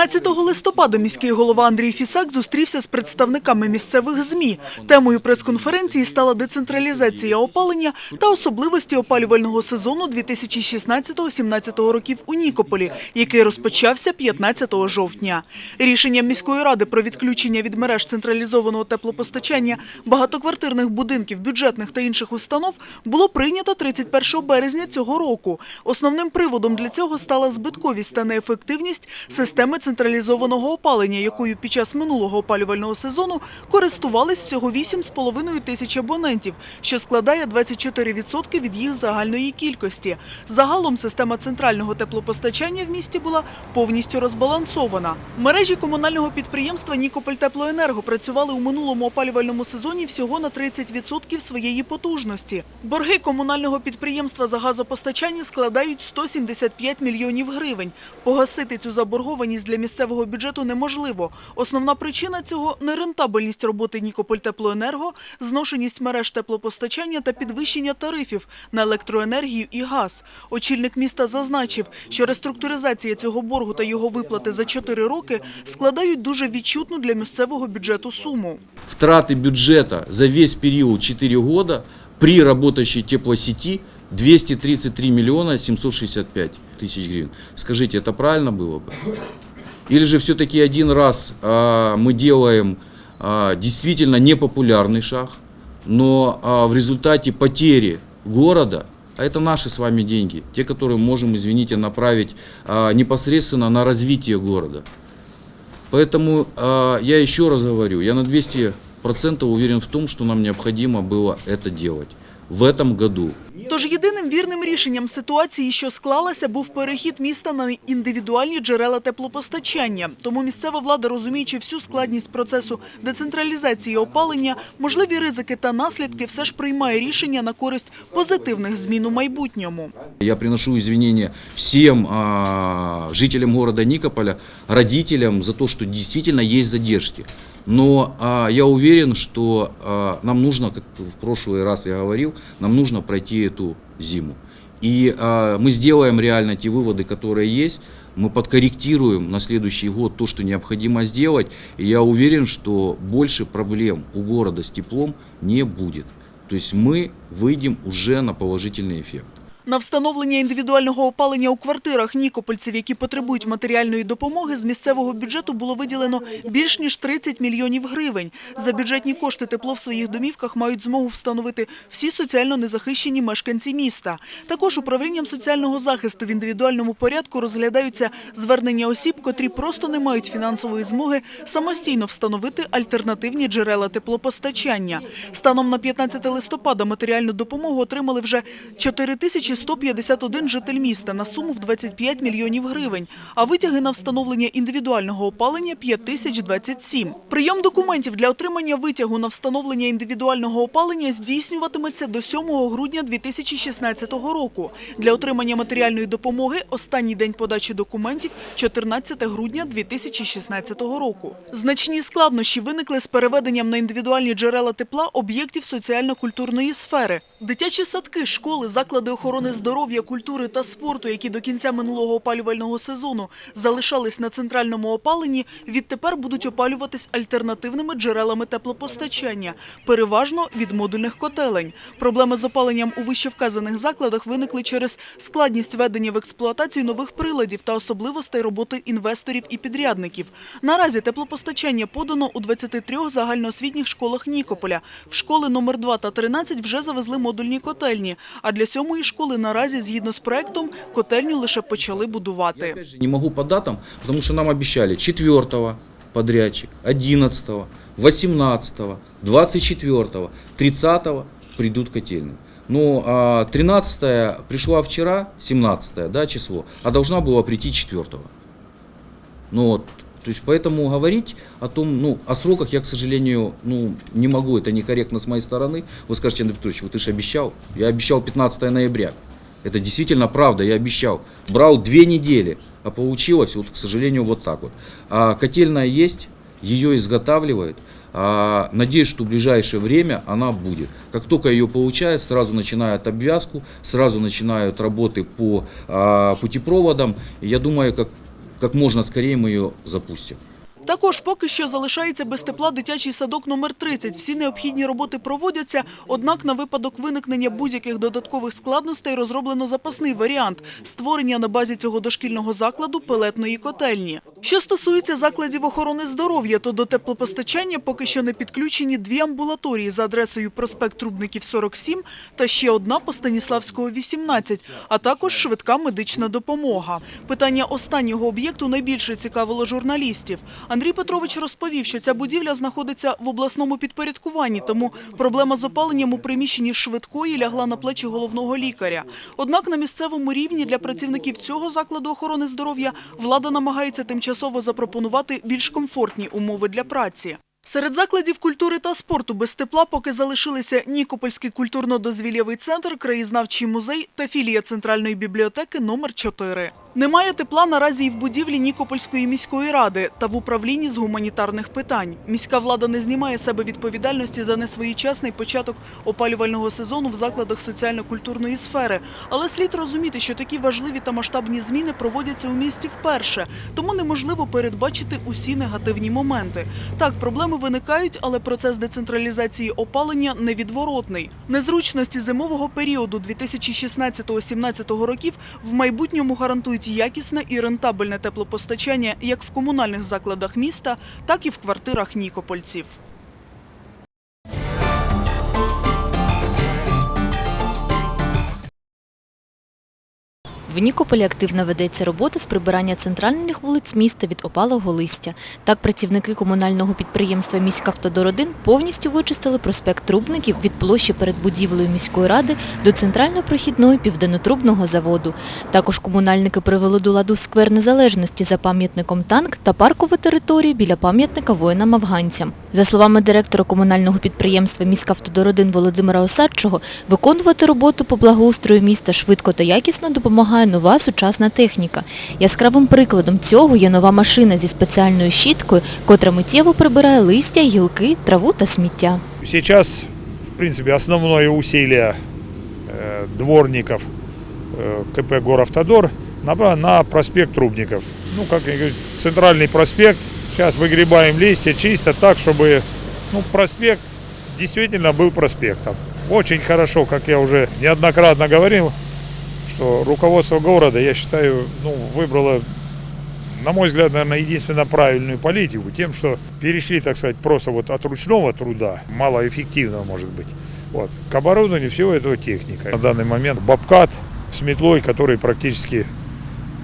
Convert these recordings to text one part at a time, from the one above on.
18 листопада міський голова Андрій Фісак зустрівся з представниками місцевих ЗМІ. Темою прес-конференції стала децентралізація опалення та особливості опалювального сезону 2016-17 років у Нікополі, який розпочався 15 жовтня. Рішенням міської ради про відключення від мереж централізованого теплопостачання багатоквартирних будинків, бюджетних та інших установ було прийнято 31 березня цього року. Основним приводом для цього стала збитковість та неефективність системи централізованого опалення, якою під час минулого опалювального сезону користувались всього 8,5 тисяч абонентів, що складає 24% від їх загальної кількості. Загалом система центрального теплопостачання в місті була повністю розбалансована. Мережі комунального підприємства «Нікопольтеплоенерго» працювали у минулому опалювальному сезоні всього на 30% своєї потужності. Борги комунального підприємства за газопостачання складають 175 мільйонів гривень. Погасити цю заборгованість для місцевого бюджету неможливо. Основна причина цього – нерентабельність роботи «Нікопольтеплоенерго», зношеність мереж теплопостачання та підвищення тарифів на електроенергію і газ. Очільник міста зазначив, що реструктуризація цього боргу та його виплати за 4 роки складають дуже відчутну для місцевого бюджету суму. Втраты бюджета за весь период 4 года при работающей теплосети 233 миллиона 765 тысяч гривен. Скажите, это правильно было бы? Или же все-таки один раз а, мы делаем а, действительно непопулярный шаг, но а, в результате потери города, а это наши с вами деньги, те, которые можем, извините, направить а, непосредственно на развитие города. Поэтому э, я еще раз говорю, я на 200% уверен в том, что нам необходимо было это делать в этом году. Тож єдиним вірним рішенням ситуації, що склалася, був перехід міста на індивідуальні джерела теплопостачання. Тому місцева влада, розуміючи всю складність процесу децентралізації опалення, можливі ризики та наслідки, все ж приймає рішення на користь позитивних змін у майбутньому. Я приношу извинения всем а, жителям города Никополя, родителям за то, что действительно есть задержки. Но а, я уверен, что а, нам нужно, как в прошлый раз я говорил, нам нужно пройти эту зиму. И а, мы сделаем реально те выводы, которые есть. Мы подкорректируем на следующий год то, что необходимо сделать. И я уверен, что больше проблем у города с теплом не будет. То есть мы выйдем уже на положительный эффект. На встановлення індивідуального опалення у квартирах нікопольців, які потребують матеріальної допомоги, з місцевого бюджету було виділено більш ніж 30 мільйонів гривень. За бюджетні кошти тепло в своїх домівках мають змогу встановити всі соціально незахищені мешканці міста. Також управлінням соціального захисту в індивідуальному порядку розглядаються звернення осіб, котрі просто не мають фінансової змоги самостійно встановити альтернативні джерела теплопостачання. Станом на 15 листопада матеріальну допомогу отримали вже 4151 житель міста на суму в 25 мільйонів гривень, а витяги на встановлення індивідуального опалення 5027. Прийом документів для отримання витягу на встановлення індивідуального опалення здійснюватиметься до 7 грудня 2016 року. Для отримання матеріальної допомоги останній день подачі документів – 14 грудня 2016 року. Значні складнощі виникли з переведенням на індивідуальні джерела тепла об'єктів соціально-культурної сфери. Дитячі садки, школи, заклади охорони здоров'я, культури та спорту, які до кінця минулого опалювального сезону залишались на центральному опаленні, відтепер будуть опалюватись альтернативними джерелами теплопостачання, переважно від модульних котелень. Проблеми з опаленням у вищевказаних закладах виникли через складність введення в експлуатацію нових приладів та особливостей роботи інвесторів і підрядників. Наразі теплопостачання подано у 23 загальноосвітніх школах Нікополя. В школи номер 2 та 13 вже завезли модульні котельні, а для сьомої школи наразі, згідно з проектом, котельню лише почали будувати. же не могу по датам, потому что нам обещали 4 подрядчик, 11, 18, 24, 30 придут котельные. Но а, 13 пришла вчера, 17 да, число, а должна была прийти 4. Ну вот, то есть поэтому говорить о том, ну, о сроках я, к сожалению, ну, не могу, это некорректно с моей стороны. Вы скажете, Андрей Петрович, вот ты же обещал. Я обещал 15 ноября. Это действительно правда, я обещал. Брал две недели, а получилось, вот, к сожалению, вот так вот. А котельная есть, ее изготавливают. А, надеюсь, что в ближайшее время она будет. Как только ее получают, сразу начинают обвязку, сразу начинают работы по а, путепроводам. Я думаю, как как можно скорее мы ее запустим. Також поки що залишається без тепла дитячий садок номер 30. Всі необхідні роботи проводяться, однак на випадок виникнення будь-яких додаткових складностей розроблено запасний варіант – створення на базі цього дошкільного закладу пелетної котельні. Що стосується закладів охорони здоров'я, то до теплопостачання поки що не підключені дві амбулаторії за адресою проспект Трубників 47 та ще одна по Станіславського 18, а також швидка медична допомога. Питання останнього об'єкту найбільше цікавило журналістів. Андрій Петрович розповів, що ця будівля знаходиться в обласному підпорядкуванні, тому проблема з опаленням у приміщенні швидкої лягла на плечі головного лікаря. Однак на місцевому рівні для працівників цього закладу охорони здоров'я влада намагається тимчасово запропонувати більш комфортні умови для праці. Серед закладів культури та спорту без тепла поки залишилися Нікопольський культурно-дозвілєвий центр, краєзнавчий музей та філія Центральної бібліотеки номер 4. Немає тепла наразі і в будівлі Нікопольської міської ради та в управлінні з гуманітарних питань. Міська влада не знімає себе відповідальності за несвоєчасний початок опалювального сезону в закладах соціально-культурної сфери. Але слід розуміти, що такі важливі та масштабні зміни проводяться у місті вперше, тому неможливо передбачити усі негативні моменти. Так, проблеми виникають, але процес децентралізації опалення невідворотний. Незручності зимового періоду 2016-17 років в майбутньому гарантують якісне і рентабельне теплопостачання як в комунальних закладах міста, так і в квартирах нікопольців. В Нікополі активно ведеться робота з прибирання центральних вулиць міста від опалого листя. Так працівники комунального підприємства «Міськавтодор-1» повністю вичистили проспект Трубників від площі перед будівлею міської ради до центрально-прохідної південнотрубного заводу. Також комунальники привели до ладу сквер незалежності за пам'ятником танк та паркову територію біля пам'ятника воїнам-афганцям. За словами директора комунального підприємства «Міськавтодор-1» Володимира Осадчого, виконувати роботу по благоустрою міста швидко та якісно допомагає нова сучасна техніка. Яскравим прикладом цього є нова машина зі спеціальною щіткою, котра миттєво прибирає листя, гілки, траву та сміття. Сейчас, в принципе, основное усилие э, дворников э, КП «Горавтодор» направлено на проспект Трубников. Ну, как я говорю, центральный проспект. Сейчас выгребаем листья чисто так, чтобы ну, проспект действительно был проспектом. Очень хорошо, как я уже неоднократно говорил, что руководство города, я считаю, ну, выбрало на мой взгляд, наверное, единственно правильную политику, тем, что перешли, так сказать, просто вот от ручного труда, малоэффективного, может быть, вот, к оборудованию всего этого техника. На данный момент бобкат с метлой, который практически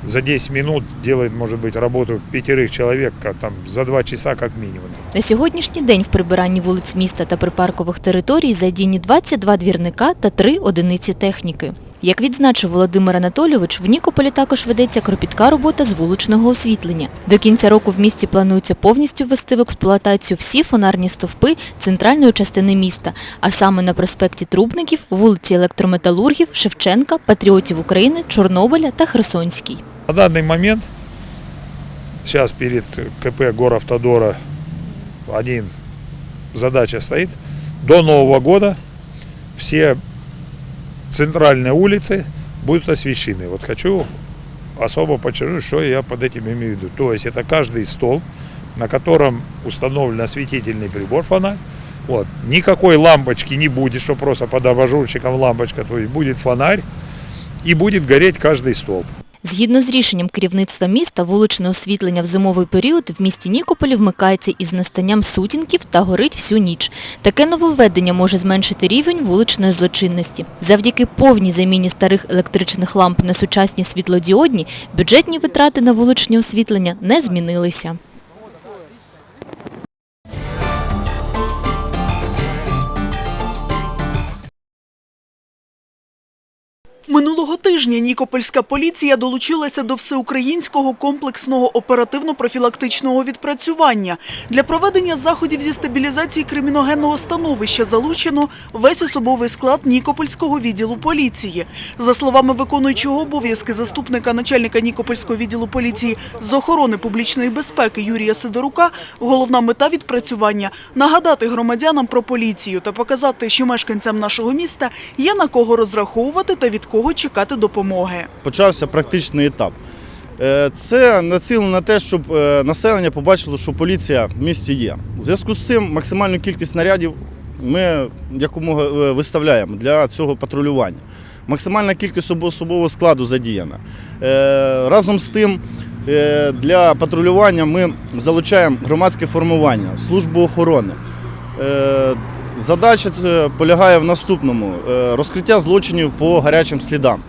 за 10 минут делает, может быть, работу пятерых человек как там, за 2 часа как минимум. На сьогоднішній день в прибиранні вулиць міста та припаркових територій задіяні 22 двірника та 3 одиниці техніки. Як відзначив Володимир Анатолійович, в Нікополі також ведеться кропітка робота з вуличного освітлення. До кінця року в місті планується повністю ввести в експлуатацію всі фонарні стовпи центральної частини міста, а саме на проспекті Трубників, вулиці Електрометалургів, Шевченка, Патріотів України, Чорнобиля та Херсонській. На данный момент, сейчас перед КП Горавтодора один задача стоит, до Нового года все центральные улицы будут освещены. Вот хочу особо подчеркнуть, что я под этим имею в виду. То есть это каждый столб, на котором установлен осветительный прибор фонарь. Вот. Никакой лампочки не будет, что просто под абажурчиком лампочка. То есть будет фонарь и будет гореть каждый столб. Згідно з рішенням керівництва міста, вуличне освітлення в зимовий період в місті Нікополі вмикається із настанням сутінків та горить всю ніч. Таке нововведення може зменшити рівень вуличної злочинності. Завдяки повній заміні старих електричних ламп на сучасні світлодіодні, бюджетні витрати на вуличне освітлення не змінилися. Минулого тижня Нікопольська поліція долучилася до всеукраїнського комплексного оперативно-профілактичного відпрацювання. Для проведення заходів зі стабілізації криміногенного становища залучено весь особовий склад Нікопольського відділу поліції. За словами виконуючого обов'язки заступника начальника Нікопольського відділу поліції з охорони публічної безпеки Юрія Сидорука, головна мета відпрацювання – нагадати громадянам про поліцію та показати, що мешканцям нашого міста є на кого розраховувати та від чекати допомоги. почався практичний етап. Е, Це націлено на те, щоб е, населення побачило, що поліція в місті є. В зв'язку з цим максимальну кількість снарядів ми якомога е, виставляємо для цього патрулювання. Максимальна кількість особового складу задіяна. Разом з тим, для патрулювання ми залучаємо громадське формування, службу охорони. Е, Задача полягає в наступному: Е, розкриття злочинів по гарячим слідам.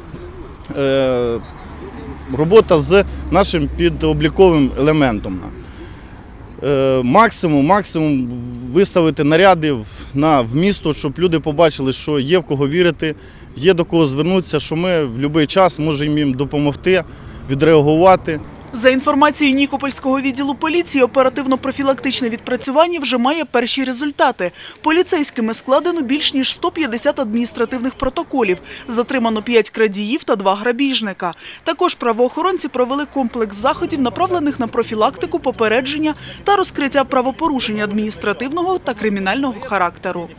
Е, Робота з нашим підобліковим елементом. Е, Максимум, максимум виставити наряди на, в місто, щоб люди побачили, що є в кого вірити, є до кого звернутися, що ми в будь-який час можемо їм допомогти, відреагувати. За інформацією Нікопольського відділу поліції, оперативно-профілактичне відпрацювання вже має перші результати. Поліцейськими складено більш ніж 150 адміністративних протоколів. Затримано 5 крадіїв та 2 грабіжника. Також правоохоронці провели комплекс заходів, направлених на профілактику, попередження та розкриття правопорушень адміністративного та кримінального характеру.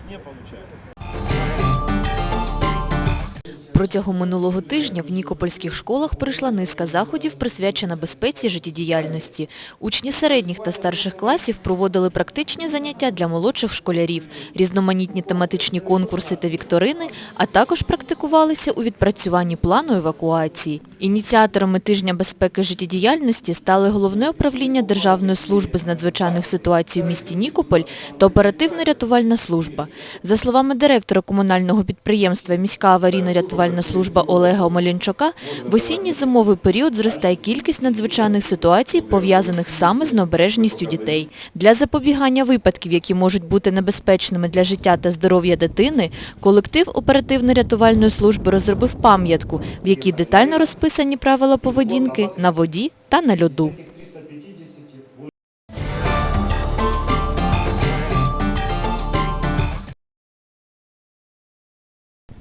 Протягом минулого тижня в нікопольських школах пройшла низка заходів, присвячена безпеці життєдіяльності. Учні середніх та старших класів проводили практичні заняття для молодших школярів, різноманітні тематичні конкурси та вікторини, а також практикувалися у відпрацюванні плану евакуації. Ініціаторами тижня безпеки життєдіяльності стали Головне управління Державної служби з надзвичайних ситуацій у місті Нікополь та оперативно-рятувальна служба. За словами директора комунального підприємства Міська аварійно-рятувальна служба Олега Омелянчука, в осінньо-зимовий період зростає кількість надзвичайних ситуацій, пов'язаних саме з необережністю дітей. Для запобігання випадків, які можуть бути небезпечними для життя та здоров'я дитини, колектив оперативно-рятувальної служби розробив пам'ятку, в якій детально розписані правила поведінки на воді та на льоду.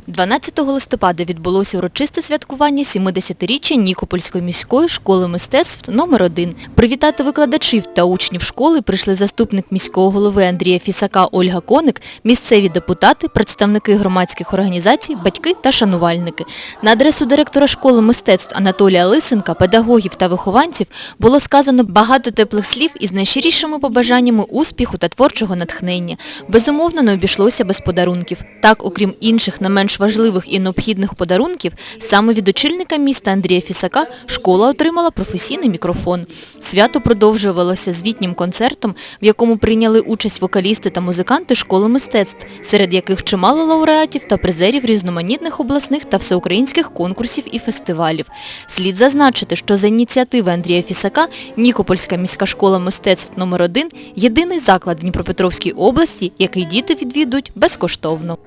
12 листопада відбулося урочисте святкування 70-річчя Нікопольської міської школи мистецтв номер 1 Привітати викладачів та учнів школи прийшли заступник міського голови Андрія Фісака Ольга Коник, місцеві депутати, представники громадських організацій, батьки та шанувальники. На адресу директора школи мистецтв Анатолія Лисенка, педагогів та вихованців було сказано багато теплих слів із найщирішими побажаннями успіху та творчого натхнення. Безумовно, не обійшлося без подарунків. Так, окрім інших не менш важливих і необхідних подарунків, саме від очільника міста Андрія Фісака школа отримала професійний мікрофон. Свято продовжувалося звітнім концертом, в якому прийняли участь вокалісти та музиканти школи мистецтв, серед яких чимало лауреатів та призерів різноманітних обласних та всеукраїнських конкурсів і фестивалів. Слід зазначити, що за ініціативи Андрія Фісака Нікопольська міська школа мистецтв номер 1 єдиний заклад в Дніпропетровській області, який діти відвідують безкоштовно.